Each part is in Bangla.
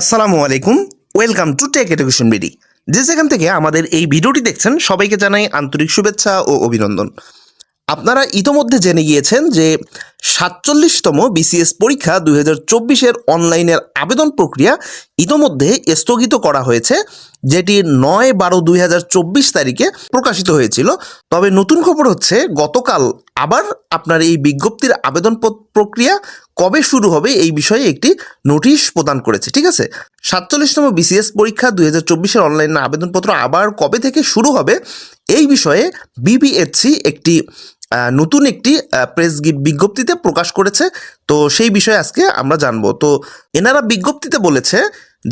আসসালামু আলাইকুম, welcome to tech education BD. যে যেখান থেকে আমাদের এই ভিডিওটি দেখছেন, সবাইকে জানাই আন্তরিক শুভেচ্ছা ও অভিনন্দন। আপনারা ইতোমধ্যে জেনে গিয়েছেন যে সাতচল্লিশতম বিসিএস পরীক্ষা দুই হাজার চব্বিশের অনলাইনের আবেদন প্রক্রিয়া ইতোমধ্যে স্থগিত করা হয়েছে, যেটি নয় বারো দুই হাজার চব্বিশ তারিখে প্রকাশিত হয়েছিল। তবে নতুন খবর হচ্ছে, গতকাল আবার আপনার এই বিজ্ঞপ্তির আবেদন প্রক্রিয়া কবে শুরু হবে এই বিষয়ে একটি নোটিশ প্রদান করেছে, ঠিক আছে? সাতচল্লিশতম বিসিএস পরীক্ষা দুই হাজার চব্বিশের অনলাইন আবেদনপত্র আবার কবে থেকে শুরু হবে এই বিষয়ে বিবিএসসি একটি নতুন একটি প্রেস বিজ্ঞপ্তিতে প্রকাশ করেছে। তো সেই বিষয়ে আজকে আমরা জানব। তো এনারা বিজ্ঞপ্তিতে বলেছে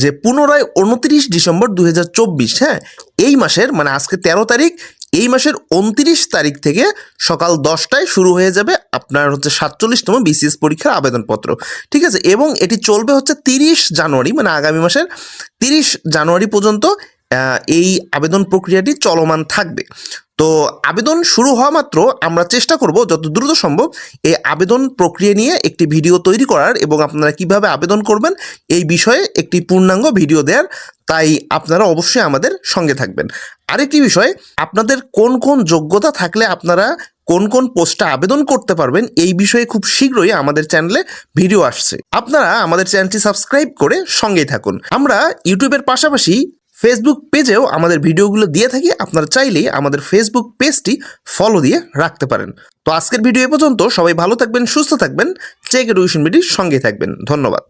যে পুনরায় উনত্রিশ ডিসেম্বর দুই হাজার চব্বিশ হ্যাঁ এই মাসের মানে আজকে তেরো তারিখ এই মাসের উনত্রিশ তারিখ থেকে সকাল দশটায় শুরু হয়ে যাবে আপনার হচ্ছে সাতচল্লিশতম বিসিএস পরীক্ষার আবেদনপত্র। ঠিক আছে? এবং এটি চলবে হচ্ছে তিরিশ জানুয়ারি মানে আগামী মাসের তিরিশ জানুয়ারি পর্যন্ত এই আবেদন প্রক্রিয়াটি চলমান থাকবে। তো আবেদন শুরু হওয়া মাত্র আমরা চেষ্টা করব যত দ্রুত সম্ভব এই আবেদন প্রক্রিয়া নিয়ে একটি ভিডিও তৈরি করার এবং আপনারা কীভাবে আবেদন করবেন এই বিষয়ে একটি পূর্ণাঙ্গ ভিডিও দেওয়ার তাই আপনারা অবশ্যই আমাদের সঙ্গে থাকবেন। আরেকটি বিষয়, আপনাদের কোন কোন যোগ্যতা থাকলে আপনারা কোন কোন পোস্টে আবেদন করতে পারবেন এই বিষয়ে খুব শীঘ্রই আমাদের চ্যানেলে ভিডিও আসছে। আপনারা আমাদের চ্যানেলটি সাবস্ক্রাইব করে সঙ্গেই থাকুন। আমরা ইউটিউবের পাশাপাশি ফেসবুক পেজেও আমাদের ভিডিওগুলো দিয়ে থাকি। আপনারা চাইলেই আমাদের ফেসবুক পেজটি ফলো দিয়ে রাখতে পারেন। তো আজকের ভিডিও এ পর্যন্ত সবাই ভালো থাকবেন, সুস্থ থাকবেন চেক এডুকেশন ভিডিওর সঙ্গে থাকবেন। ধন্যবাদ।